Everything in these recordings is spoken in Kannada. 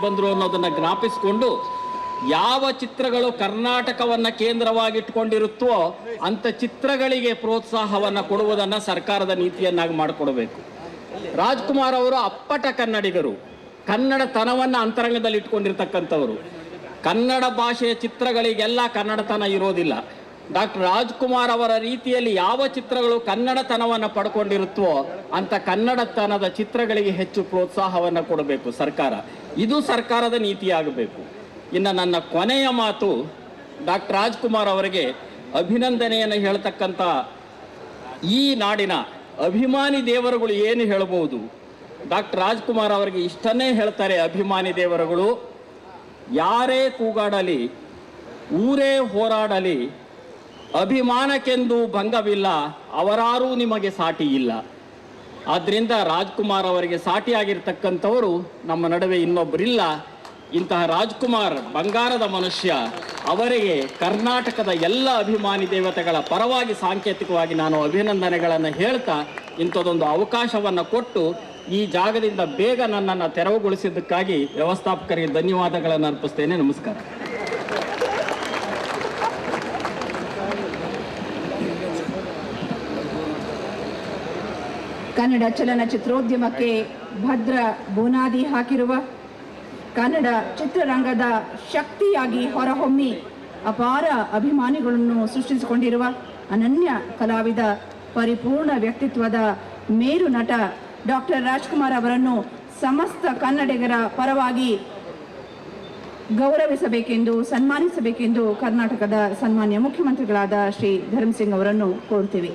ಬಂದರು ಅನ್ನೋದನ್ನು ಜ್ಞಾಪಿಸಿಕೊಂಡು ಯಾವ ಚಿತ್ರಗಳು ಕರ್ನಾಟಕವನ್ನು ಕೇಂದ್ರವಾಗಿಟ್ಕೊಂಡಿರುತ್ತೋ ಅಂಥ ಚಿತ್ರಗಳಿಗೆ ಪ್ರೋತ್ಸಾಹವನ್ನು ಕೊಡುವುದನ್ನು ಸರ್ಕಾರದ ನೀತಿಯನ್ನಾಗಿ ಮಾಡಿಕೊಡಬೇಕು. ರಾಜ್ಕುಮಾರ್ ಅವರು ಅಪ್ಪಟ ಕನ್ನಡಿಗರು. ಕನ್ನಡತನವನ್ನು ಅಂತರಂಗದಲ್ಲಿ ಇಟ್ಕೊಂಡಿರ್ತಕ್ಕಂಥವರು ಕನ್ನಡ ಭಾಷೆಯ ಚಿತ್ರಗಳಿಗೆಲ್ಲ ಕನ್ನಡತನ ಇರೋದಿಲ್ಲ. ಡಾಕ್ಟರ್ ರಾಜ್ಕುಮಾರ್ ಅವರ ರೀತಿಯಲ್ಲಿ ಯಾವ ಚಿತ್ರಗಳು ಕನ್ನಡತನವನ್ನು ಪಡ್ಕೊಂಡಿರುತ್ತವೋ ಅಂತ ಕನ್ನಡತನದ ಚಿತ್ರಗಳಿಗೆ ಹೆಚ್ಚು ಪ್ರೋತ್ಸಾಹವನ್ನು ಕೊಡಬೇಕು ಸರ್ಕಾರ. ಇದು ಸರ್ಕಾರದ ನೀತಿಯಾಗಬೇಕು. ಇನ್ನು ನನ್ನ ಕೊನೆಯ ಮಾತು ಡಾಕ್ಟರ್ ರಾಜ್ಕುಮಾರ್ ಅವರಿಗೆ ಅಭಿನಂದನೆಯನ್ನು ಹೇಳ್ತಕ್ಕಂಥ ಈ ನಾಡಿನ ಅಭಿಮಾನಿ ದೇವರುಗಳು ಏನು ಹೇಳಬಹುದು ಡಾಕ್ಟರ್ ರಾಜ್ಕುಮಾರ್ ಅವರಿಗೆ ಇಷ್ಟನ್ನೇ ಹೇಳ್ತಾರೆ ಅಭಿಮಾನಿ ದೇವರುಗಳು. ಯಾರೇ ಕೂಗಾಡಲಿ, ಊರೇ ಹೋರಾಡಲಿ ಅಭಿಮಾನಕ್ಕೆಂದು ಭಂಗವಿಲ್ಲ, ಅವರಾರೂ ನಿಮಗೆ ಸಾಟಿ ಇಲ್ಲ. ಆದ್ರಿಂದ ರಾಜ್ಕುಮಾರ್ ಅವರಿಗೆ ಸಾಟಿಯಾಗಿರ್ತಕ್ಕಂಥವರು ನಮ್ಮ ನಡುವೆ ಇನ್ನೊಬ್ಬರಿಲ್ಲ ಇಂತಹ ರಾಜ್ಕುಮಾರ್ ಬಂಗಾರದ ಮನುಷ್ಯ, ಅವರಿಗೆ ಕರ್ನಾಟಕದ ಎಲ್ಲ ಅಭಿಮಾನಿ ದೇವತೆಗಳ ಪರವಾಗಿ ಸಾಂಕೇತಿಕವಾಗಿ ನಾನು ಅಭಿನಂದನೆಗಳನ್ನು ಹೇಳ್ತಾ ಇಂಥದ್ದೊಂದು ಅವಕಾಶವನ್ನು ಕೊಟ್ಟು ಈ ಜಾಗದಿಂದ ಬೇಗ ನನ್ನನ್ನು ತೆರವುಗೊಳಿಸಿದ್ದಕ್ಕಾಗಿ ವ್ಯವಸ್ಥಾಪಕರಿಗೆ ಧನ್ಯವಾದಗಳನ್ನು ಅರ್ಪಿಸ್ತೇನೆ. ನಮಸ್ಕಾರ. ಕನ್ನಡ ಚಲನಚಿತ್ರೋದ್ಯಮಕ್ಕೆ ಭದ್ರ ಬುನಾದಿ ಹಾಕಿರುವ ಕನ್ನಡ ಚಿತ್ರರಂಗದ ಶಕ್ತಿಯಾಗಿ ಹೊರಹೊಮ್ಮಿ ಅಪಾರ ಅಭಿಮಾನಿಗಳನ್ನು ಸೃಷ್ಟಿಸಿಕೊಂಡಿರುವ ಅನನ್ಯ ಕಲಾವಿದ, ಪರಿಪೂರ್ಣ ವ್ಯಕ್ತಿತ್ವದ ಮೇರು ನಟ ಡಾಕ್ಟರ್ ರಾಜ್ಕುಮಾರ್ ಅವರನ್ನು ಸಮಸ್ತ ಕನ್ನಡಿಗರ ಪರವಾಗಿ ಗೌರವಿಸಬೇಕೆಂದು, ಸನ್ಮಾನಿಸಬೇಕೆಂದು ಕರ್ನಾಟಕದ ಸನ್ಮಾನ್ಯ ಮುಖ್ಯಮಂತ್ರಿಗಳಾದ ಶ್ರೀ ಧರ್ಮಸಿಂಗ್ ಅವರನ್ನು ಕೋರುತ್ತೇವೆ.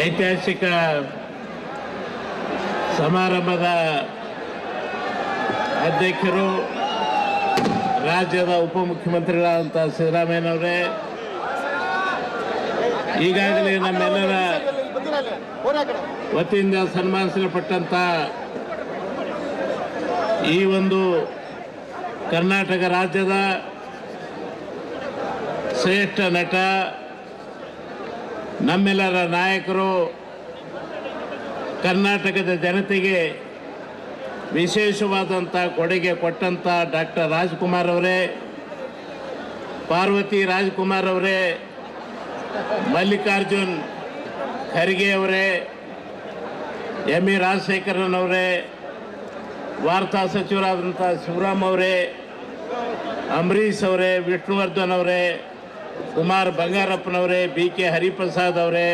ಐತಿಹಾಸಿಕ ಸಮಾರಂಭದ ಅಧ್ಯಕ್ಷರು ರಾಜ್ಯದ ಉಪಮುಖ್ಯಮಂತ್ರಿಗಳಾದಂಥ ಸಿದ್ದರಾಮಯ್ಯನವರೇ ಈಗಾಗಲೇ ನಮ್ಮೆಲ್ಲರ ವತಿಯಿಂದ ಸನ್ಮಾನಿಸಲ್ಪಟ್ಟಂಥ ಈ ಒಂದು ಕರ್ನಾಟಕ ರಾಜ್ಯದ ಶ್ರೇಷ್ಠ ನಟ, ನಮ್ಮೆಲ್ಲರ ನಾಯಕರು, ಕರ್ನಾಟಕದ ಜನತೆಗೆ ವಿಶೇಷವಾದಂಥ ಕೊಡುಗೆ ಕೊಟ್ಟಂಥ ಡಾಕ್ಟರ್ ರಾಜ್ಕುಮಾರ್ ಅವರೇ, ಪಾರ್ವತಿ ರಾಜ್ಕುಮಾರ್ ಅವರೇ, ಮಲ್ಲಿಕಾರ್ಜುನ್ ಖರ್ಗೆ ಅವರೇ, ಎಂ ಇ ರಾಜಶೇಖರನ್ ಅವರೇ ವಾರ್ತಾ ಸಚಿವರಾದಂಥ ಶಿವರಾಮ್ ಅವರೇ, ಅಂಬರೀಷ್ ಅವರೇ, ವಿಷ್ಣುವರ್ಧನ್ ಅವರೇ, ಕುಮಾರ್ ಬಂಗಾರಪ್ಪನವರೇ, ಬಿ ಕೆ ಹರಿಪ್ರಸಾದ್ ಅವರೇ,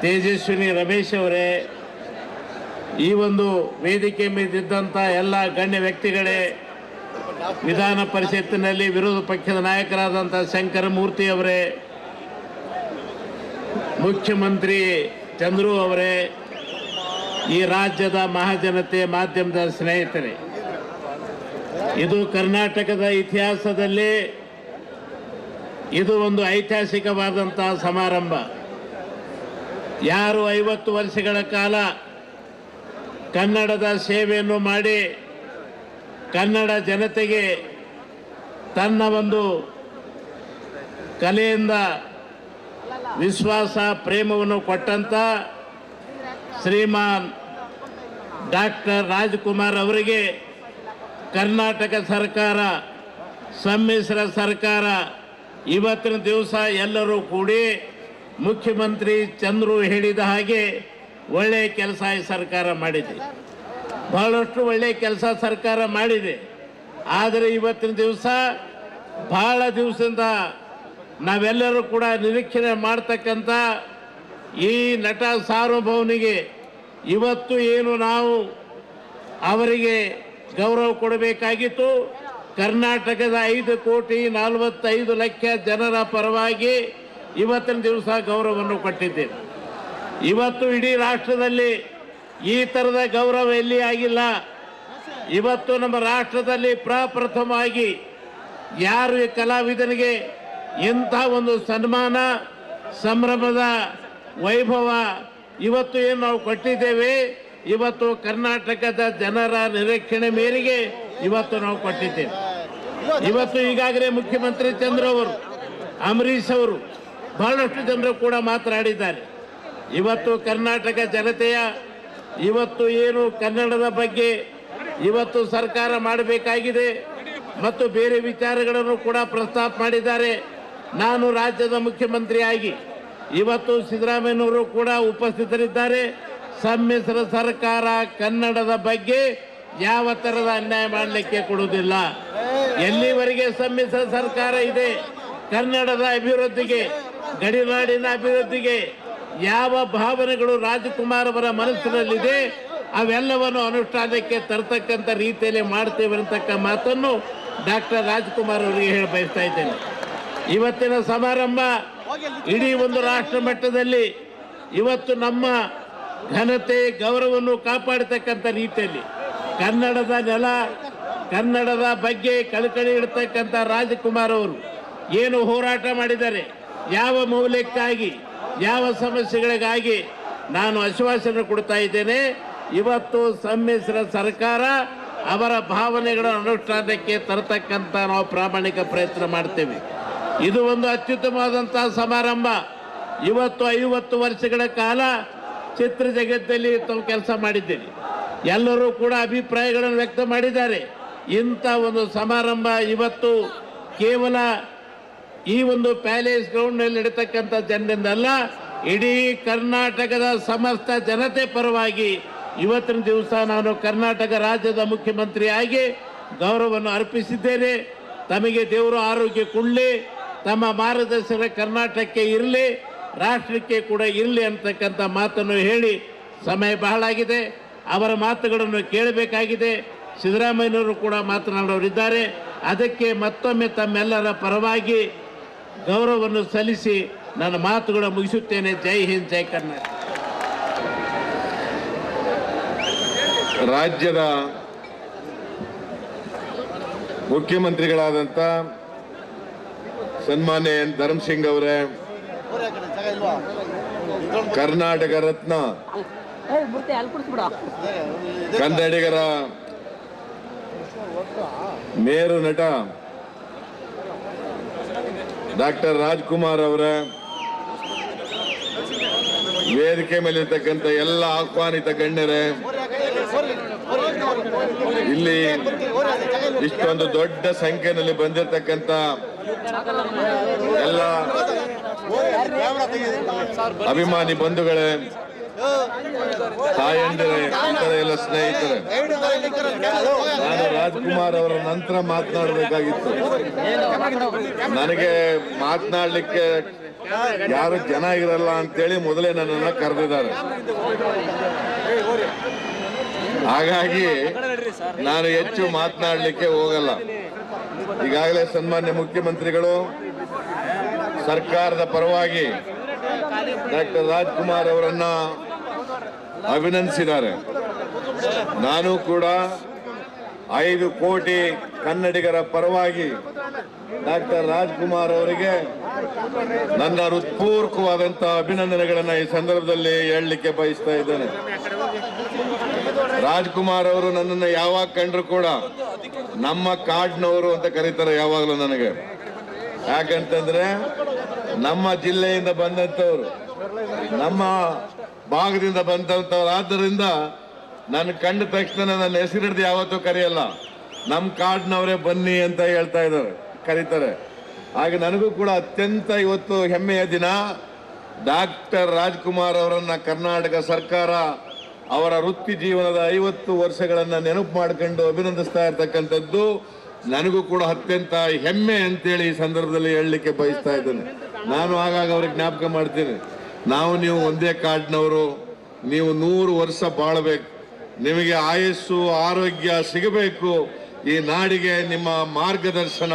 ತೇಜಸ್ವಿನಿ ರಮೇಶ್ ಅವರೇ, ಈ ಒಂದು ವೇದಿಕೆ ಮೇಲಿದ್ದಂಥ ಎಲ್ಲ ಗಣ್ಯ ವ್ಯಕ್ತಿಗಳೇ, ವಿಧಾನ ಪರಿಷತ್ತಿನಲ್ಲಿ ವಿರೋಧ ಪಕ್ಷದ ನಾಯಕರಾದಂಥ ಶಂಕರ ಮೂರ್ತಿ ಅವರೇ, ಮುಖ್ಯಮಂತ್ರಿ ಚಂದ್ರು ಅವರೇ ಈ ರಾಜ್ಯದ ಮಹಾಜನತೆ ಮಾಧ್ಯಮದ ಸ್ನೇಹಿತರೆ, ಇದು ಕರ್ನಾಟಕದ ಇತಿಹಾಸದಲ್ಲಿ ಇದು ಒಂದು ಐತಿಹಾಸಿಕವಾದಂತಹ ಸಮಾರಂಭ. ಯಾರು ಐವತ್ತು ವರ್ಷಗಳ ಕಾಲ ಕನ್ನಡದ ಸೇವೆಯನ್ನು ಮಾಡಿ ಕನ್ನಡ ಜನತೆಗೆ ತನ್ನ ಒಂದು ಕಲೆಯಿಂದ ವಿಶ್ವಾಸ, ಪ್ರೇಮವನ್ನು ಕೊಟ್ಟಂಥ ಶ್ರೀಮಾನ್ ಡಾಕ್ಟರ್ ರಾಜ್ಕುಮಾರ್ ಅವರಿಗೆ ಕರ್ನಾಟಕ ಸರ್ಕಾರ, ಸಮ್ಮಿಶ್ರ ಸರ್ಕಾರ ಇವತ್ತಿನ ದಿವಸ ಎಲ್ಲರೂ ಕೂಡಿ ಮುಖ್ಯಮಂತ್ರಿ ಚಂದ್ರು ಹೇಳಿದ ಹಾಗೆ ಒಳ್ಳೆಯ ಕೆಲಸ ಈ ಸರ್ಕಾರ ಮಾಡಿದೆ. ಬಹಳಷ್ಟು ಒಳ್ಳೆಯ ಕೆಲಸ ಸರ್ಕಾರ ಮಾಡಿದೆ. ಆದರೆ ಇವತ್ತಿನ ದಿವಸ ಬಹಳ ದಿವಸದಿಂದ ನಾವೆಲ್ಲರೂ ಕೂಡ ನಿರೀಕ್ಷಣೆ ಮಾಡ್ತಕ್ಕಂಥ ಈ ನಟ ಸಾರ್ವಭೌಮನಿಗೆ ಇವತ್ತು ಏನು ನಾವು ಅವರಿಗೆ ಗೌರವ ಕೊಡಬೇಕಾಗಿತ್ತು? ಕರ್ನಾಟಕದ ಐದು ಕೋಟಿ ನಲವತ್ತೈದು ಲಕ್ಷ ಜನರ ಪರವಾಗಿ ಇವತ್ತಿನ ದಿವಸ ಗೌರವವನ್ನು ಕೊಟ್ಟಿದ್ದೇವೆ. ಇವತ್ತು ಇಡೀ ರಾಷ್ಟ್ರದಲ್ಲಿ ಈ ಥರದ ಗೌರವ ಎಲ್ಲಿ ಆಗಿಲ್ಲ? ಇವತ್ತು ನಮ್ಮ ರಾಷ್ಟ್ರದಲ್ಲಿ ಪ್ರಪ್ರಥಮವಾಗಿ ಯಾರು ಕಲಾವಿದನಿಗೆ ಇಂಥ ಒಂದು ಸನ್ಮಾನ, ಸಂಭ್ರಮದ ವೈಭವ ಇವತ್ತು ಏನು ನಾವು ಕೊಟ್ಟಿದ್ದೇವೆ? ಇವತ್ತು ಕರ್ನಾಟಕದ ಜನರ ನಿರೀಕ್ಷಣೆ ಮೇರೆಗೆ ಇವತ್ತು ನಾವು ಕೊಟ್ಟಿದ್ದೇವೆ. ಇವತ್ತು ಈಗಾಗಲೇ ಮುಖ್ಯಮಂತ್ರಿ ಚಂದ್ರ ಅವರು, ಅಂಬರೀಷ್ ಅವರು, ಬಹಳಷ್ಟು ಜನರು ಕೂಡ ಮಾತನಾಡಿದ್ದಾರೆ. ಇವತ್ತು ಕರ್ನಾಟಕ ಜನತೆಯ, ಇವತ್ತು ಏನು ಕನ್ನಡದ ಬಗ್ಗೆ ಇವತ್ತು ಸರ್ಕಾರ ಮಾಡಬೇಕಾಗಿದೆ ಮತ್ತು ಬೇರೆ ವಿಚಾರಗಳನ್ನು ಕೂಡ ಪ್ರಸ್ತಾಪ ಮಾಡಿದ್ದಾರೆ. ನಾನು ರಾಜ್ಯದ ಮುಖ್ಯಮಂತ್ರಿಯಾಗಿ ಇವತ್ತು ಸಿದ್ದರಾಮಯ್ಯನವರು ಕೂಡ ಉಪಸ್ಥಿತರಿದ್ದಾರೆ. ಸಮ್ಮಿಶ್ರ ಸರ್ಕಾರ ಕನ್ನಡದ ಬಗ್ಗೆ ಯಾವ ಥರದ ಅನ್ಯಾಯ ಮಾಡಲಿಕ್ಕೆ ಕೊಡುವುದಿಲ್ಲ. ಎಲ್ಲಿವರೆಗೆ ಸಮ್ಮಿಶ್ರ ಸರ್ಕಾರ ಇದೆ? ಕನ್ನಡದ ಅಭಿವೃದ್ಧಿಗೆ, ಗಡಿನಾಡಿನ ಅಭಿವೃದ್ಧಿಗೆ ಯಾವ ಭಾವನೆಗಳು ರಾಜಕುಮಾರ್ ಅವರ ಮನಸ್ಸಿನಲ್ಲಿದೆ? ಅವೆಲ್ಲವನ್ನು ಅನುಷ್ಠಾನಕ್ಕೆ ತರತಕ್ಕಂಥ ರೀತಿಯಲ್ಲಿ ಮಾಡ್ತೇವೆ ಅಂತಕ್ಕ ಮಾತನ್ನು ಡಾಕ್ಟರ್ ರಾಜ್ಕುಮಾರ್ ಅವರಿಗೆ ಹೇಳಿ ಬಯಸ್ತಾ ಇದ್ದೇನೆ. ಇವತ್ತಿನ ಸಮಾರಂಭ ಇಡೀ ಒಂದು ರಾಷ್ಟ್ರ ಮಟ್ಟದಲ್ಲಿ ಇವತ್ತು ನಮ್ಮ ಘನತೆ, ಗೌರವವನ್ನು ಕಾಪಾಡತಕ್ಕಂಥ ರೀತಿಯಲ್ಲಿ ಕನ್ನಡದ ನೆಲ, ಕನ್ನಡದ ಬಗ್ಗೆ ಕಳಕಳಿ ಇಡ್ತಕ್ಕಂಥ ರಾಜಕುಮಾರ್ ಅವರು ಏನು ಹೋರಾಟ ಮಾಡಿದ್ದಾರೆ ಯಾವ ಮೌಲ್ಯಕ್ಕಾಗಿ, ಯಾವ ಸಮಸ್ಯೆಗಳಿಗಾಗಿ ನಾನು ಆಶ್ವಾಸನೆ ಕೊಡ್ತಾ ಇದ್ದೇನೆ. ಇವತ್ತು ಸಮ್ಮಿಶ್ರ ಸರ್ಕಾರ ಅವರ ಭಾವನೆಗಳ ಅನುಷ್ಠಾನಕ್ಕೆ ತರತಕ್ಕಂಥ ನಾವು ಪ್ರಾಮಾಣಿಕ ಪ್ರಯತ್ನ ಮಾಡ್ತೇವೆ. ಇದು ಒಂದು ಅತ್ಯುತ್ತಮವಾದಂತಹ ಸಮಾರಂಭ. ಇವತ್ತು ಐವತ್ತು ವರ್ಷಗಳ ಕಾಲ ಚಿತ್ರ ಜಗತ್ತಲ್ಲಿ ತಮ್ಮ ಕೆಲಸ ಮಾಡಿದ್ದೇನೆ ಎಲ್ಲರೂ ಕೂಡ ಅಭಿಪ್ರಾಯಗಳನ್ನು ವ್ಯಕ್ತ ಮಾಡಿದ್ದಾರೆ. ಇಂಥ ಒಂದು ಸಮಾರಂಭ ಇವತ್ತು ಕೇವಲ ಈ ಒಂದು ಪ್ಯಾಲೇಸ್ ಗ್ರೌಂಡ್ನಲ್ಲಿ ನಡೀತಕ್ಕಂಥ ಜನರಿಂದಲ್ಲ, ಇಡೀ ಕರ್ನಾಟಕದ ಸಮಸ್ತ ಜನತೆ ಪರವಾಗಿ ಇವತ್ತಿನ ದಿವಸ ನಾನು ಕರ್ನಾಟಕ ರಾಜ್ಯದ ಮುಖ್ಯಮಂತ್ರಿಯಾಗಿ ಗೌರವವನ್ನು ಅರ್ಪಿಸಿದ್ದೇನೆ. ತಮಗೆ ದೇವರು ಆರೋಗ್ಯ ಕೊಡಲಿ. ತಮ್ಮ ಮಾರ್ಗದರ್ಶನ ಕರ್ನಾಟಕಕ್ಕೆ ಇರಲಿ, ರಾಷ್ಟ್ರಕ್ಕೆ ಕೂಡ ಇರಲಿ ಅಂತಕ್ಕಂಥ ಮಾತನ್ನು ಹೇಳಿ ಸಮಯ ಬಹಳ ಆಗಿದೆ. ಅವರ ಮಾತುಗಳನ್ನು ಕೇಳಬೇಕಾಗಿದೆ. ಸಿದ್ದರಾಮಯ್ಯನವರು ಕೂಡ ಮಾತನಾಡೋರಿದ್ದಾರೆ. ಅದಕ್ಕೆ ಮತ್ತೊಮ್ಮೆ ತಮ್ಮೆಲ್ಲರ ಪರವಾಗಿ ಗೌರವವನ್ನು ಸಲ್ಲಿಸಿ ನನ್ನ ಮಾತುಗಳ ಮುಗಿಸುತ್ತೇನೆ. ಜೈ ಹಿಂದ್, ಜೈ ಕರ್ನಾಟಕ. ರಾಜ್ಯದ ಮುಖ್ಯಮಂತ್ರಿಗಳಾದಂಥ ಸನ್ಮಾನ್ಯ ಎನ್ ಧರ್ಮಸಿಂಗ್ ಅವರೇ, ಕರ್ನಾಟಕ ರತ್ನ ಕನ್ನಡಿಗರ ಮೇರು ನಟ, ಡಾಕ್ಟರ್ ರಾಜ್ಕುಮಾರ್ ಅವರ, ವೇದಿಕೆ ಮೇಲಿರ್ತಕ್ಕಂಥ ಎಲ್ಲ ಆಹ್ವಾನಿತ ಗಣ್ಯರೇ, ಇಲ್ಲಿ ಇಷ್ಟೊಂದು ದೊಡ್ಡ ಸಂಖ್ಯೆಯಲ್ಲಿ ಬಂದಿರತಕ್ಕಂತ ಎಲ್ಲ ಅಭಿಮಾನಿ ಬಂಧುಗಳೇ, ತಾಯಂದಿರೇ ಎಲ್ಲ ಸ್ನೇಹಿತರೆ, ನಾನು ರಾಜ್ಕುಮಾರ್ ಅವರ ನಂತರ ಮಾತನಾಡಬೇಕಾಗಿತ್ತು. ನನಗೆ ಮಾತನಾಡಲಿಕ್ಕೆ ಯಾರು ಜನ ಇರಲ್ಲ ಅಂತೇಳಿ ಮೊದಲೇ ನನ್ನನ್ನು ಕರೆದಿದ್ದಾರೆ. ಹಾಗಾಗಿ ನಾನು ಹೆಚ್ಚು ಮಾತನಾಡಲಿಕ್ಕೆ ಹೋಗಲ್ಲ. ಈಗಾಗಲೇ ಸನ್ಮಾನ್ಯ ಮುಖ್ಯಮಂತ್ರಿಗಳು, ಸರ್ಕಾರದ ಪರವಾಗಿ ಡಾಕ್ಟರ್ ರಾಜ್ಕುಮಾರ್ ಅವರನ್ನ ಅಭಿನಂದಿಸಿದ್ದಾರೆ. ನಾನು ಕೂಡ ಐದು ಕೋಟಿ ಕನ್ನಡಿಗರ ಪರವಾಗಿ ಡಾಕ್ಟರ್ ರಾಜ್ಕುಮಾರ್ ಅವರಿಗೆ ನನ್ನ ಹೃತ್ಪೂರ್ವಕವಾದಂತಹ ಅಭಿನಂದನೆಗಳನ್ನ ಈ ಸಂದರ್ಭದಲ್ಲಿ ಹೇಳಲಿಕ್ಕೆ ಬಯಸ್ತಾ ಇದ್ದೇನೆ. ರಾಜ್ಕುಮಾರ್ ಅವರು ನನ್ನನ್ನು ಯಾವಾಗ ಕಂಡ್ರು ಕೂಡ ನಮ್ಮ ಕಾಡ್ನವರು ಅಂತ ಕರೀತಾರೆ ಯಾವಾಗಲೂ ನನಗೆ. ಯಾಕಂತಂದ್ರೆ ನಮ್ಮ ಜಿಲ್ಲೆಯಿಂದ ಬಂದಂಥವ್ರು, ನಮ್ಮ ಭಾಗದಿಂದ ಬಂದಂಥವ್ರು ಆದ್ದರಿಂದ ನನ್ನ ಕಂಡ ತಕ್ಷಣ ನನ್ನ ಹೆಸರಿಡ್ದು ಯಾವತ್ತೂ ಕರೆಯಲ್ಲ. ನಮ್ಮ ಕಾಡ್ನವರೇ ಬನ್ನಿ ಅಂತ ಹೇಳ್ತಾ ಇದ್ದಾರೆ, ಕರೀತಾರೆ. ಹಾಗೆ ನನಗೂ ಕೂಡ ಅತ್ಯಂತ ಇವತ್ತು ಹೆಮ್ಮೆಯ ದಿನ ಡಾಕ್ಟರ್ ರಾಜ್ಕುಮಾರ್ ಅವರನ್ನ ಕರ್ನಾಟಕ ಸರ್ಕಾರ ಅವರ ವೃತ್ತಿ ಜೀವನದ ಐವತ್ತು ವರ್ಷಗಳನ್ನು ನೆನಪು ಮಾಡ್ಕೊಂಡು ಅಭಿನಂದಿಸ್ತಾ ಇರ್ತಕ್ಕಂಥದ್ದು. ನನಗೂ ಕೂಡ ಅತ್ಯಂತ ಹೆಮ್ಮೆ ಅಂತೇಳಿ ಈ ಸಂದರ್ಭದಲ್ಲಿ ಹೇಳಲಿಕ್ಕೆ ಬಯಸ್ತಾ ಇದ್ದೇನೆ. ನಾನು ಆಗಾಗ ಅವ್ರಿಗೆ ಜ್ಞಾಪಕ ಮಾಡ್ತೀನಿ. ನಾವು ನೀವು ಒಂದೇ ಕಾರ್ಡ್ನವರು ನೀವು ನೂರು ವರ್ಷ ಬಾಳಬೇಕು. ನಿಮಗೆ ಆಯಸ್ಸು, ಆರೋಗ್ಯ ಸಿಗಬೇಕು. ಈ ನಾಡಿಗೆ ನಿಮ್ಮ ಮಾರ್ಗದರ್ಶನ,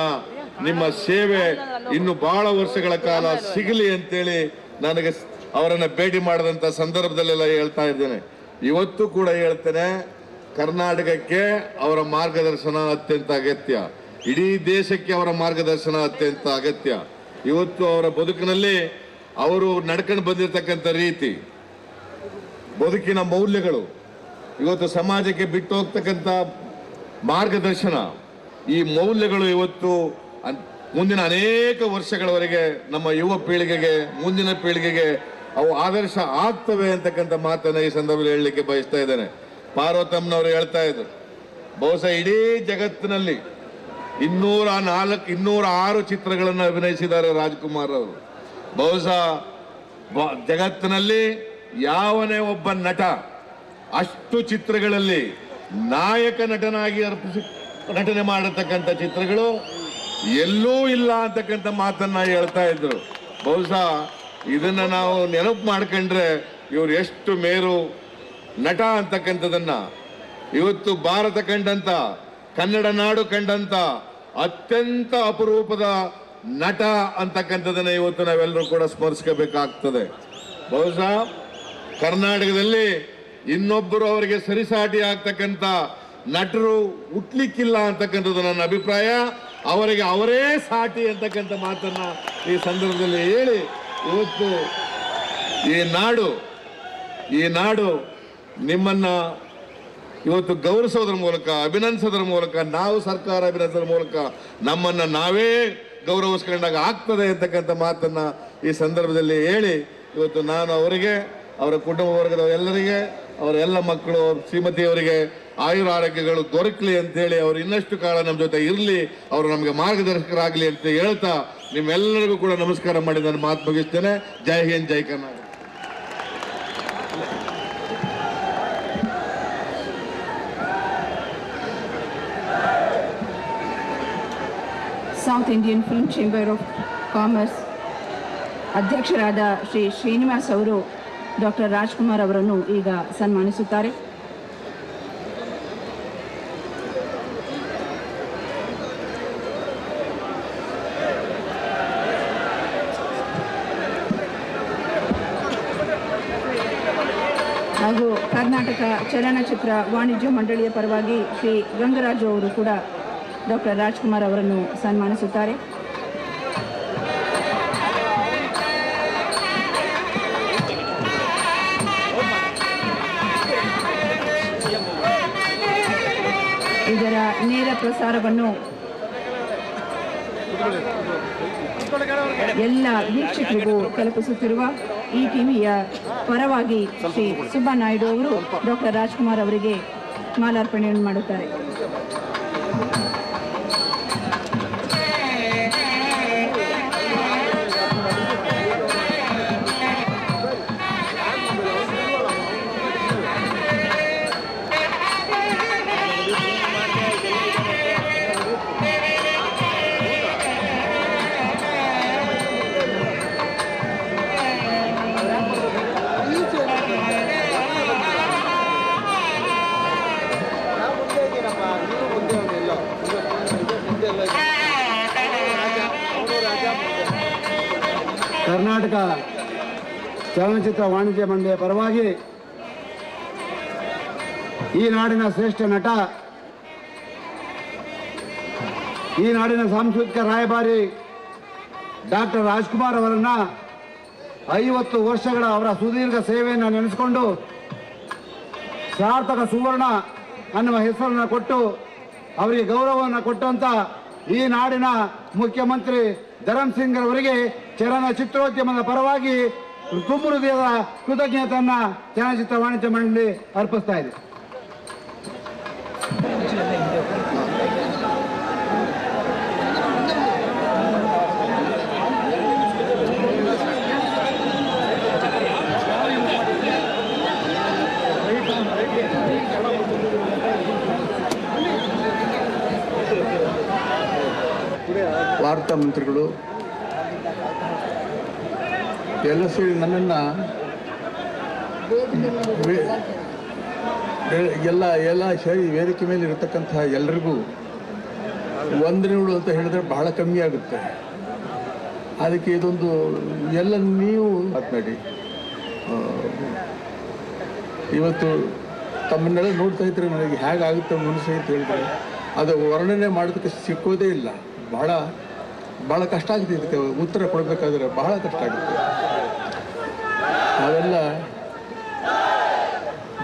ನಿಮ್ಮ ಸೇವೆ ಇನ್ನು ಬಹಳ ವರ್ಷಗಳ ಕಾಲ ಸಿಗಲಿ ಅಂತೇಳಿ ನನಗೆ ಅವರನ್ನು ಭೇಟಿ ಮಾಡಿದಂಥ ಸಂದರ್ಭದಲ್ಲೆಲ್ಲ ಹೇಳ್ತಾ ಇದ್ದೇನೆ. ಇವತ್ತು ಕೂಡ ಹೇಳ್ತೇನೆ, ಕರ್ನಾಟಕಕ್ಕೆ ಅವರ ಮಾರ್ಗದರ್ಶನ ಅತ್ಯಂತ ಅಗತ್ಯ. ಇಡೀ ದೇಶಕ್ಕೆ ಅವರ ಮಾರ್ಗದರ್ಶನ ಅತ್ಯಂತ ಅಗತ್ಯ. ಇವತ್ತು ಅವರ ಬದುಕಿನಲ್ಲಿ ಅವರು ನಡ್ಕೊಂಡು ಬಂದಿರತಕ್ಕಂಥ ರೀತಿ, ಬದುಕಿನ ಮೌಲ್ಯಗಳು, ಇವತ್ತು ಸಮಾಜಕ್ಕೆ ಬಿಟ್ಟು ಹೋಗ್ತಕ್ಕಂಥ ಮಾರ್ಗದರ್ಶನ, ಈ ಮೌಲ್ಯಗಳು ಇವತ್ತು ಮುಂದಿನ ಅನೇಕ ವರ್ಷಗಳವರೆಗೆ ನಮ್ಮ ಯುವ ಪೀಳಿಗೆಗೆ, ಮುಂದಿನ ಪೀಳಿಗೆಗೆ ಅವು ಆದರ್ಶ ಆಗ್ತವೆ ಅಂತಕ್ಕಂಥ ಮಾತನ್ನ ಈ ಸಂದರ್ಭದಲ್ಲಿ ಹೇಳಲಿಕ್ಕೆ ಬಯಸ್ತಾ ಇದ್ದೇನೆ. ಪಾರ್ವತಮ್ಮನವರು ಹೇಳ್ತಾ ಇದ್ರು, ಬಹುಶಃ ಇಡೀ ಜಗತ್ತಿನಲ್ಲಿ ಇನ್ನೂರ ನಾಲ್ಕು, ಇನ್ನೂರ ಆರು ಚಿತ್ರಗಳನ್ನು ಅಭಿನಯಿಸಿದ್ದಾರೆ ರಾಜ್ಕುಮಾರ್ ಅವರು. ಬಹುಶಃ ಜಗತ್ತಿನಲ್ಲಿ ಯಾವನೇ ಒಬ್ಬ ನಟ ಅಷ್ಟು ಚಿತ್ರಗಳಲ್ಲಿ ನಾಯಕ ನಟನಾಗಿ ಅರ್ಪಿಸಿ, ನಟನೆ ಮಾಡತಕ್ಕಂಥ ಚಿತ್ರಗಳು ಎಲ್ಲೂ ಇಲ್ಲ ಅಂತಕ್ಕಂಥ ಮಾತನ್ನ ಹೇಳ್ತಾ ಇದ್ರು. ಬಹುಶಃ ಇದನ್ನ ನಾವು ನೆನಪು ಮಾಡ್ಕೊಂಡ್ರೆ ಇವರು ಎಷ್ಟು ಮೇರು ನಟ ಅಂತಕ್ಕಂಥದನ್ನ. ಇವತ್ತು ಭಾರತ ಕಂಡಂತ, ಕನ್ನಡ ನಾಡು ಕಂಡಂತ, ಅತ್ಯಂತ ಅಪರೂಪದ ನಟ ಅಂತಕ್ಕಂಥದನ್ನ ಇವತ್ತು ನಾವೆಲ್ಲರೂ ಕೂಡ ಸ್ಮರಿಸ್ಕೋಬೇಕಾಗ್ತದೆ. ಬಹುಶಃ ಕರ್ನಾಟಕದಲ್ಲಿ ಇನ್ನೊಬ್ಬರು ಅವರಿಗೆ ಸರಿಸಾಟಿ ಆಗ್ತಕ್ಕಂಥ ನಟರು ಹುಟ್ಲಿಕ್ಕಿಲ್ಲ ಅಂತಕ್ಕಂಥದ್ದು ನನ್ನ ಅಭಿಪ್ರಾಯ. ಅವರಿಗೆ ಅವರೇ ಸಾಟಿ ಅಂತಕ್ಕಂಥ ಮಾತನ್ನ ಈ ಸಂದರ್ಭದಲ್ಲಿ ಹೇಳಿ ಇವತ್ತು ಈ ನಾಡು ಈ ನಾಡು ನಿಮ್ಮನ್ನ ಇವತ್ತು ಗೌರವಿಸೋದ್ರ ಮೂಲಕ, ಅಭಿನಂದಿಸೋದ್ರ ಮೂಲಕ, ನಾವು ಸರ್ಕಾರ ಅಭಿನಂದಿಸೋದ್ರ ಮೂಲಕ ನಮ್ಮನ್ನ ನಾವೇ ಗೌರವಿಸ್ಕೊಂಡಾಗ ಆಗ್ತದೆ ಅಂತಕ್ಕಂಥ ಮಾತನ್ನ ಈ ಸಂದರ್ಭದಲ್ಲಿ ಹೇಳಿ ಇವತ್ತು ನಾನು ಅವರಿಗೆ, ಅವರ ಕುಟುಂಬ ವರ್ಗದ ಎಲ್ಲರಿಗೆ ಅವರ ಎಲ್ಲ ಮಕ್ಕಳು ಶ್ರೀಮತಿಯವರಿಗೆ ಆಯುರ ಆರೋಗ್ಯಗಳು ದೊರಕಲಿ ಅಂತೇಳಿ ಅವರು ಇನ್ನಷ್ಟು ಕಾಲ ನಮ್ಮ ಜೊತೆ ಇರಲಿ, ಅವರು ನಮಗೆ ಮಾರ್ಗದರ್ಶಕರಾಗಲಿ ಅಂತ ಹೇಳ್ತಾ ನಿಮ್ಮೆಲ್ಲರಿಗೂ ಕೂಡ ನಮಸ್ಕಾರ ಮಾಡಿ ನಾನು ಮಾತು ಮುಗಿಸ್ತೇನೆ. ಜೈ ಹಿಂದ್, ಜೈ Karnataka. South Indian film chamber of commerce ಅಧ್ಯಕ್ಷರಾದ ಶ್ರೀ ಶ್ರೀನಿವಾಸ್ ಅವರು ಡಾಕ್ಟರ್ ರಾಜ್ಕುಮಾರ್ ಅವರನ್ನು ಈಗ ಸನ್ಮಾನಿಸುತ್ತಾರೆ ಹಾಗೂ ಕರ್ನಾಟಕ ಚಲನಚಿತ್ರ ವಾಣಿಜ್ಯ ಮಂಡಳಿಯ ಪರವಾಗಿ ಶ್ರೀ ಗಂಗರಾಜು ಅವರು ಕೂಡ ಡಾಕ್ಟರ್ ರಾಜ್ಕುಮಾರ್ ಅವರನ್ನು ಸನ್ಮಾನಿಸುತ್ತಾರೆ. ಇದರ ನೇರ ಪ್ರಸಾರವನ್ನು ಎಲ್ಲ ವೀಕ್ಷಕರಿಗೂ ತಲುಪಿಸುತ್ತಿರುವ ಈ ಟಿವಿಯ ಪರವಾಗಿ ಶ್ರೀ ಸುಬ್ಬನಾಯ್ಡು ಅವರು ಡಾಕ್ಟರ್ ರಾಜ್ಕುಮಾರ್ ಅವರಿಗೆ ಮಾಲಾರ್ಪಣೆಯನ್ನು ಮಾಡುತ್ತಾರೆ. ಕರ್ನಾಟಕ ಚಲನಚಿತ್ರ ವಾಣಿಜ್ಯ ಮಂಡಳಿಯ ಪರವಾಗಿ ಈ ನಾಡಿನ ಶ್ರೇಷ್ಠ ನಟ, ಈ ನಾಡಿನ ಸಾಂಸ್ಕೃತಿಕ ರಾಯಭಾರಿ ಡಾಕ್ಟರ್ ರಾಜ್ಕುಮಾರ್ ಅವರನ್ನ ಐವತ್ತು ವರ್ಷಗಳ ಅವರ ಸುದೀರ್ಘ ಸೇವೆಯನ್ನು ನೆನೆಸಿಕೊಂಡು ಸಾರ್ಥಕ ಸುವರ್ಣ ಅನ್ನುವ ಹೆಸರನ್ನು ಕೊಟ್ಟು ಅವರಿಗೆ ಗೌರವವನ್ನು ಕೊಟ್ಟಂತ ಈ ನಾಡಿನ ಮುಖ್ಯಮಂತ್ರಿ ಧರಮ್ ಸಿಂಗ್ ಅವರಿಗೆ ಚಲನಚಿತ್ರೋದ್ಯಮದ ಪರವಾಗಿ ತುಂಬು ಹೃದಯದ ಕೃತಜ್ಞತೆಯನ್ನ ಚಲನಚಿತ್ರ ವಾಣಿಜ್ಯ ಮಂಡಳಿ ಅರ್ಪಿಸ್ತಾ ಇದೆ. ವಾರ್ತಾ ಮಂತ್ರಿಗಳು, ಎಲ್ಲ ಸೇರಿ ನನ್ನನ್ನು ಎಲ್ಲ ಎಲ್ಲ ಸೇರಿ ವೇದಿಕೆ ಮೇಲೆ ಇರತಕ್ಕಂತಹ ಎಲ್ಲರಿಗೂ ವಂದನೆಗಳು ಅಂತ ಹೇಳಿದ್ರೆ ಬಹಳ ಕಮ್ಮಿ ಆಗುತ್ತೆ. ಅದಕ್ಕೆ ಇದೊಂದು, ಎಲ್ಲ ನೀವು ಮಾತನಾಡಿ. ಇವತ್ತು ತಮ್ಮನ್ನೆಲ್ಲ ನೋಡ್ತಾ ಇದ್ರೆ ನನಗೆ ಹೇಗಾಗುತ್ತೆ ಮನಸ್ಸು ಅಂತ ಹೇಳಿದ್ರೆ, ಅದು ವರ್ಣನೆ ಮಾಡೋದಕ್ಕೆ ಸಿಕ್ಕೋದೇ ಇಲ್ಲ. ಬಹಳ ಭಾಳ ಕಷ್ಟ ಆಗಿದೆ ಇದಕ್ಕೆ ಉತ್ತರ ಕೊಡಬೇಕಾದ್ರೆ ಬಹಳ ಕಷ್ಟ ಆಗುತ್ತೆ. ಅವೆಲ್ಲ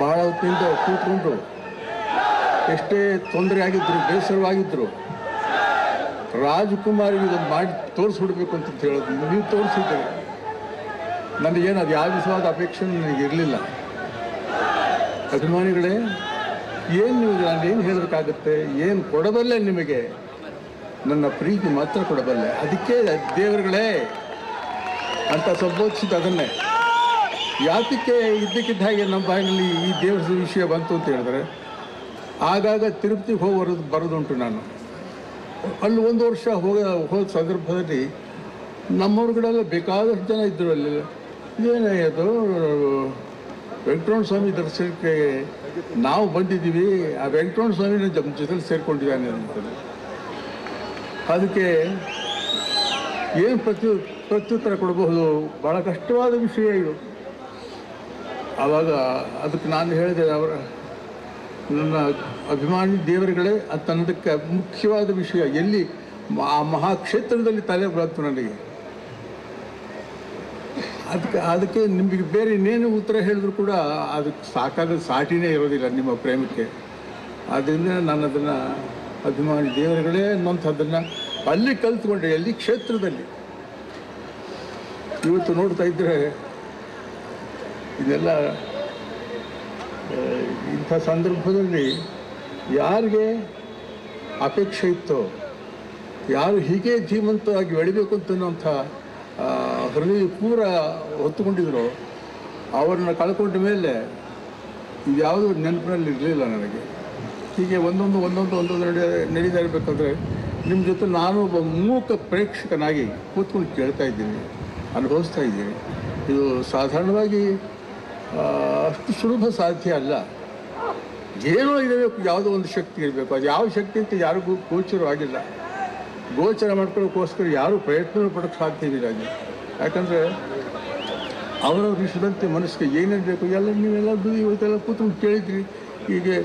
ಬಹಳ ಹೊತ್ತಿನಿಂದ ಕೂತ್ಕೊಂಡು ಎಷ್ಟೇ ತೊಂದರೆ ಆಗಿದ್ರು, ಬೇಸರವಾಗಿದ್ರು, ರಾಜ್ಕುಮಾರಿಗೆ ಇದನ್ನು ಮಾಡಿ ತೋರಿಸ್ಬಿಡ್ಬೇಕು ಅಂತ ಹೇಳೋದು ನೀವು ತೋರಿಸಿದ್ದೀರಿ. ನನಗೇನು ಅದು ಯಾವ ವಿಧವಾದ ಅಪೇಕ್ಷೆ ನನಗೆ ಇರಲಿಲ್ಲ. ಅಭಿಮಾನಿಗಳೇ, ಏನು ನೀವು ನಾನು ಏನು ಹೇಳಬೇಕಾಗುತ್ತೆ, ಏನು ಕೊಡೋದಲ್ಲೇ ನಿಮಗೆ? ನನ್ನ ಪ್ರೀತಿ ಮಾತ್ರ ಕೊಡಬಲ್ಲೆ ಅದಕ್ಕೆ ದೇವರುಗಳೇ ಅಂತ ಸಂಬೋಧಿಸಿದ ಅದನ್ನೇ. ಯಾತಕ್ಕೆ ಇದ್ದಕ್ಕಿದ್ದ ಹಾಗೆ ನಮ್ಮ ಬಾಯಿನಲ್ಲಿ ಈ ದೇವರ ವಿಷಯ ಬಂತು ಅಂತ ಹೇಳಿದ್ರೆ, ಆಗಾಗ ತಿರುಪತಿಗೆ ಹೋಗಿ ಬರೋದು ಬರೋದುಂಟು ನಾನು. ಅಲ್ಲಿ ಒಂದು ವರ್ಷ ಹೋಗ, ಹೋದ ಸಂದರ್ಭದಲ್ಲಿ ನಮ್ಮವ್ರುಗಳೆಲ್ಲ ಬೇಕಾದಷ್ಟು ಜನ ಇದ್ದರು ಅಲ್ಲಿ. ಏನಾಯ್ತು ವೆಂಕಟರಮಣ ಸ್ವಾಮಿ ದರ್ಶನಕ್ಕೆ ನಾವು ಬಂದಿದ್ದೀವಿ. ಆ ವೆಂಕಟರಮಣ ಸ್ವಾಮಿ ಜೊತೆಲಿ ಸೇರಿಕೊಂಡಿದ್ದಾನೆ ಅಂತ. ಅದಕ್ಕೆ ಏನು ಪ್ರತ್ಯು, ಪ್ರತ್ಯುತ್ತರ ಕೊಡಬಹುದು? ಭಾಳ ಕಷ್ಟವಾದ ವಿಷಯ ಇದು. ಆವಾಗ ಅದಕ್ಕೆ ನಾನು ಹೇಳಿದೆ, ಅವರ, ನನ್ನ ಅಭಿಮಾನಿ ದೇವರುಗಳೇ, ಅದು ಅನ್ನೋದಕ್ಕೆ ಮುಖ್ಯವಾದ ವಿಷಯ. ಎಲ್ಲಿ? ಆ ಮಹಾಕ್ಷೇತ್ರದಲ್ಲಿ ತಲೆ ಬಂತು ನನಗೆ. ಅದಕ್ಕೆ ಅದಕ್ಕೆ ನಿಮಗೆ ಬೇರೆ ಇನ್ನೇನು ಉತ್ತರ ಹೇಳಿದ್ರು ಕೂಡ ಅದಕ್ಕೆ ಸಾಕಾದ ಸಾಟಿನೇ ಇರೋದಿಲ್ಲ ನಿಮ್ಮ ಪ್ರೇಮಕ್ಕೆ. ಆದ್ದರಿಂದ ನಾನು ಅದನ್ನು ಅಭಿಮಾನಿ ದೇವರುಗಳೇ ಅನ್ನೋಂಥದ್ದನ್ನು ಅಲ್ಲಿ ಕಲ್ತ್ಕೊಂಡೆ ಅಲ್ಲಿ ಕ್ಷೇತ್ರದಲ್ಲಿ? ಇವತ್ತು ನೋಡ್ತಾ ಇದ್ದರೆ ಇದೆಲ್ಲ ಇಂಥ ಸಂದರ್ಭದಲ್ಲಿ ಯಾರಿಗೆ ಅಪೇಕ್ಷೆ ಇತ್ತೋ, ಯಾರು ಹೀಗೆ ಜೀವಂತವಾಗಿ ಬೆಳಿಬೇಕು ಅಂತನ್ನುವಂಥ ಹೃದಯ ಪೂರ ಹೊತ್ತುಕೊಂಡಿದ್ರು, ಅವರನ್ನು ಕಳ್ಕೊಂಡ ಮೇಲೆ ಇದ್ಯಾವುದು ನೆನಪಿನಲ್ಲಿ ಇರಲಿಲ್ಲ ನನಗೆ. ಹೀಗೆ ಒಂದೊಂದು ಒಂದೊಂದು ಒಂದೊಂದು ನಡೆ ನಡೀತಾ ಇರಬೇಕಂದ್ರೆ ನಿಮ್ಮ ಜೊತೆ ನಾನು ಒಬ್ಬ ಮೂಕ ಪ್ರೇಕ್ಷಕನಾಗಿ ಕೂತ್ಕೊಂಡು ಕೇಳ್ತಾ ಇದ್ದೀನಿ, ಅನುಭವಿಸ್ತಾ ಇದ್ದೀನಿ. ಇದು ಸಾಧಾರಣವಾಗಿ ಅಷ್ಟು ಸುಲಭ ಸಾಧ್ಯ ಅಲ್ಲ. ಏನೋ ಇರಬೇಕು ಯಾವುದೋ ಒಂದು ಶಕ್ತಿ ಇರಬೇಕು. ಅದು ಯಾವ ಶಕ್ತಿ ಅಂತ ಯಾರಿಗೂ ಗೋಚರವಾಗಿಲ್ಲ ಗೋಚರ ಮಾಡ್ಕೊಳ್ಳೋಕ್ಕೋಸ್ಕರ ಯಾರೂ ಪ್ರಯತ್ನ ಪಡೋಕ್ಕೆ ಸಾಧ್ಯವಿಲ್ಲ ಅದು ಯಾಕಂದರೆ ಅವರವ್ರ ಇಷ್ಟದಂತೆ ಮನಸ್ಸಿಗೆ ಏನೇನು ಬೇಕು ಎಲ್ಲ ನೀವೆಲ್ಲ ಇವತ್ತೆಲ್ಲ ಕೂತ್ಕೊಂಡು ಕೇಳಿದ್ರಿ. ಹೀಗೆ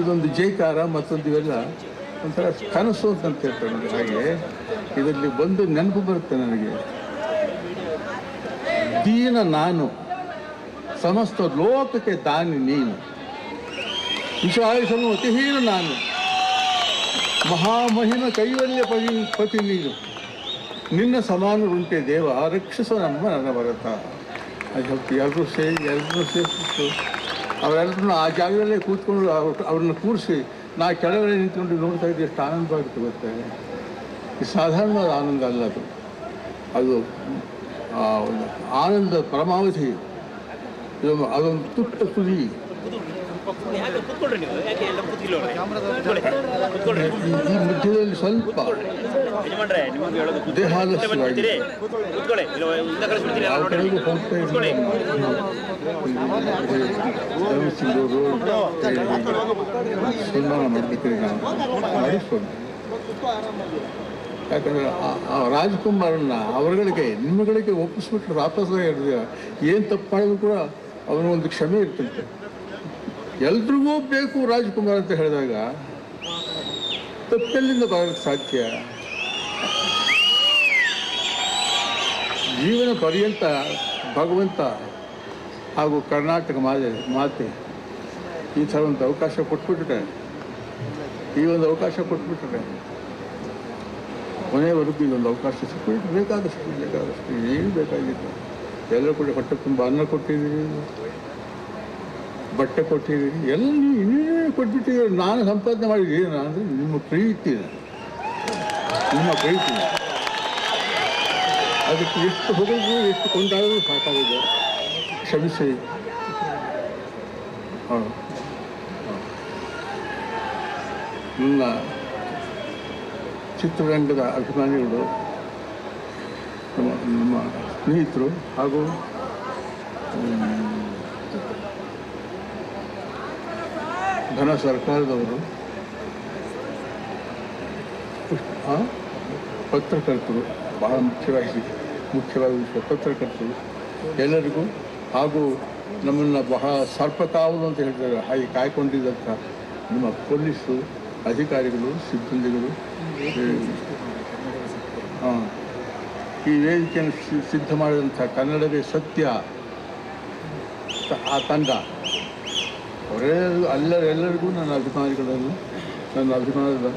ಇದೊಂದು ಜೈಕಾರ ಮತ್ತೊಂದು ಇವೆಲ್ಲ ಒಂಥರ ಕನಸು ಅಂತ ಹೇಳ್ತಾರೆ ನನಗೆ ಹಾಗೆ ಇದರಲ್ಲಿ ಬಂದು ನೆನಪು ಬರುತ್ತೆ ನನಗೆ. ದೀನ ನಾನು, ಸಮಸ್ತ ಲೋಕಕ್ಕೆ ದಾನಿ ನೀನು. ವಿಷಾಯಿಸಲು ಅತಿಹೀನ ನಾನು. ಮಹಾಮಹಿಮ ಕೈವಲ್ಯ ಪತಿ ಪತಿ ನೀನು. ನಿನ್ನ ಸಮಾನರುಂಟೆ ದೇವ, ರಕ್ಷಿಸೋ ನಮ್ಮ ನನ್ನ ಭರತ ಅದು ಎರಡು ಎಲ್ಲರೂ ಎರಡು ಸೇರಿಸಿತ್ತು. ಅವರೆಲ್ಲರೂ ಆ ಜಾಗದಲ್ಲೇ ಕೂತ್ಕೊಂಡು ಅವರನ್ನು ಕೂರಿಸಿ ನಾ ಕೆಳಗಡೆ ನಿಂತ್ಕೊಂಡು ನೋಡ್ತಾ ಇದ್ದೆ ಎಷ್ಟು ಆನಂದವಾಗುತ್ತೆ ಆಗುತ್ತೆ ಇದು ಸಾಧಾರಣವಾದ ಆನಂದ ಅಲ್ಲ ಅದು. ಅದು ಆನಂದ ಪರಮಾವಧಿ. ಅದೊಂದು ತುಟ್ಟ ತುದಿ. ಈ ಮಧ್ಯದಲ್ಲಿ ಸ್ವಲ್ಪ ದೇಹಾಲಸ್ಯವಾಗಿ ಹೋಗ್ತಾ ಇರಲಿಲ್ಲ. ಸನ್ಮಾನ ಯಾಕಂದ್ರೆ ಆ ರಾಜ್ಕುಮಾರನ್ನ ಅವರುಗಳಿಗೆ ನಿಮ್ಮಗಳಿಗೆ ಒಪ್ಪಿಸ್ಬಿಟ್ರೆ ವಾಪಸ್ ಏನು ತಪ್ಪು ಕೂಡ ಅವನ ಒಂದು ಕ್ಷಮೆ ಇರ್ತಂತೆ ಎಲ್ರಿಗೂ ಬೇಕು ರಾಜ್ಕುಮಾರ್ ಅಂತ ಹೇಳಿದಾಗ ತಪ್ಪೆಲ್ಲಿಂದ ಬರೋಕ್ಕೆ ಸಾಧ್ಯ? ಜೀವನ ಪರ್ಯಂತ ಭಗವಂತ ಹಾಗೂ ಕರ್ನಾಟಕ ಮಾತೆ ಮಾತೆ ಈ ಥರ ಒಂದು ಅವಕಾಶ ಕೊಟ್ಬಿಟ್ಟಿದ್ದಾರೆ ಈ ಒಂದು ಅವಕಾಶ ಕೊಟ್ಬಿಟ್ಟಿದ್ದಾರೆ ಕೊನೆಯವರೆಗೂ ಇದೊಂದು ಅವಕಾಶ ಸಿಕ್ಕಿಬಿಟ್ಟು ಬೇಕಾದಷ್ಟು ಬೇಕಾದಷ್ಟು ಏನು ಬೇಕಾಗಿತ್ತು. ಎಲ್ಲರೂ ಕೂಡ ಹೊಟ್ಟೆ ತುಂಬ ಅನ್ನ ಕೊಟ್ಟಿದ್ದೀರಿ, ಬಟ್ಟೆ ಕೊಟ್ಟಿದ್ದೀರಿ ಎಲ್ಲ ನೀವು ಕೊಟ್ಬಿಟ್ಟಿದ್ದೀರಿ. ನಾನು ಸಂಪಾದನೆ ಮಾಡಿದ್ದೀನಿ ಅಂದರೆ ನಿಮ್ಮ ಪ್ರೀತಿ ನಿಮ್ಮ ಪ್ರೀತಿ ಅದಕ್ಕೆ ಎಷ್ಟು ಹೊಗಳಿದ್ರು, ಎಷ್ಟು ಕೊಂಡಾದರೂ ಸಾಕಾಗಿದೆ. ಕ್ಷಮಿಸಿ ನನ್ನ ಚಿತ್ರರಂಗದ ಅಭಿಮಾನಿಗಳು, ನಮ್ಮ ನಮ್ಮ ಸ್ನೇಹಿತರು ಹಾಗೂ ಘನ ಸರ್ಕಾರದವರು ಪತ್ರಕರ್ತರು, ಬಹಳ ಮುಖ್ಯವಾಗಿ ಮುಖ್ಯವಾಗಿ ವಿಷಯ ಪತ್ರಕರ್ತರು ಎಲ್ಲರಿಗೂ ಹಾಗೂ ನಮ್ಮನ್ನು ಬಹಳ ಸರ್ಪಕಾವಲು ಅಂತ ಹೇಳ್ತಾರೆ ಹಾಗೆ ಕಾಯ್ಕೊಂಡಿದ್ದಂಥ ನಮ್ಮ ಪೊಲೀಸು ಅಧಿಕಾರಿಗಳು ಸಿಬ್ಬಂದಿಗಳು ಹಾಂ. ಈ ವೇದಿಕೆಯನ್ನು ಸಿದ್ಧ ಮಾಡಿದಂಥ ಕನ್ನಡವೇ ಸತ್ಯ. ಆ ತಂಡ. ಅವರೆಲ್ಲರಿಗೂ ಅಲ್ಲರೆಲ್ಲರಿಗೂ ನನ್ನ ಅಭಿಮಾನಿಗಳನ್ನು ನನ್ನ ಅಭಿಮಾನದ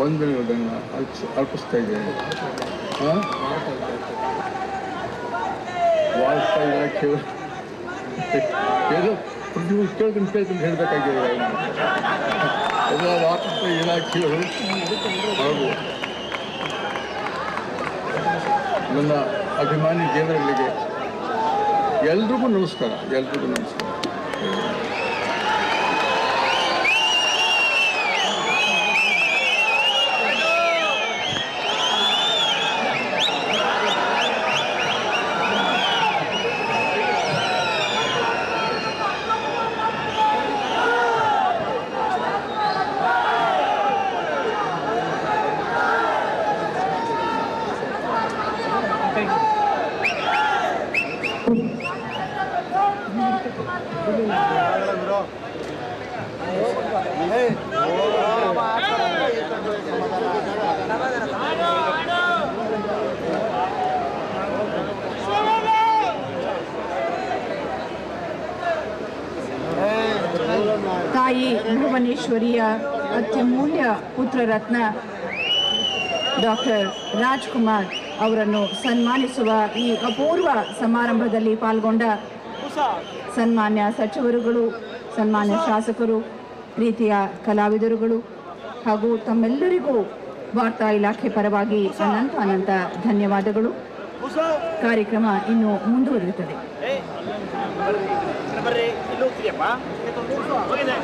ವಂದನೆಗಳನ್ನು ಅರ್ಪಿಸ್ ಅರ್ಪಿಸ್ತಾ ಇದ್ದೇನೆ. ಹಾಂ? ವಾರ್ತಾ ಇಲಾಖೆಯವರು ಕೇಳ್ಕೊಂಡು ಕೇಳ್ಕೊಂಡು ಹೇಳಬೇಕಾಗಿದೆ ಎಲ್ಲ ವಾರ್ತಾ ಇಲಾಖೆಯವರು. ಹಾಗೂ ನನ್ನ ಅಭಿಮಾನಿ ಜನರಲ್ಲಿಗೆ ಎಲ್ರಿಗೂ ನಮಸ್ಕಾರ ಎಲ್ರಿಗೂ ನಮಸ್ಕಾರ. ತಾಯಿ ಭುವನೇಶ್ವರಿಯ ಅತ್ಯಮೂಲ್ಯ ಪುತ್ರರತ್ನ ಡಾಕ್ಟರ್ ರಾಜ್ಕುಮಾರ್ ಅವರನ್ನು ಸನ್ಮಾನಿಸುವ ಈ ಅಪೂರ್ವ ಸಮಾರಂಭದಲ್ಲಿ ಪಾಲ್ಗೊಂಡ ಸನ್ಮಾನ್ಯ ಸಚಿವರುಗಳು, ಸನ್ಮಾನ್ಯ ಶಾಸಕರು ಪ್ರೀತಿಯ ಕಲಾವಿದರುಗಳು ಹಾಗೂ ತಮ್ಮೆಲ್ಲರಿಗೂ ವಾರ್ತಾ ಇಲಾಖೆ ಪರವಾಗಿ ಅನಂತ ಅನಂತ ಧನ್ಯವಾದಗಳು. ಕಾರ್ಯಕ್ರಮ ಇನ್ನು ಮುಂದುವರಿಯುತ್ತದೆ. ಬರ್ರಿ ಇಲ್ಲಿ ಹೋಗ್ತೀಯಪ್ಪ ಹೋಗಿದೆ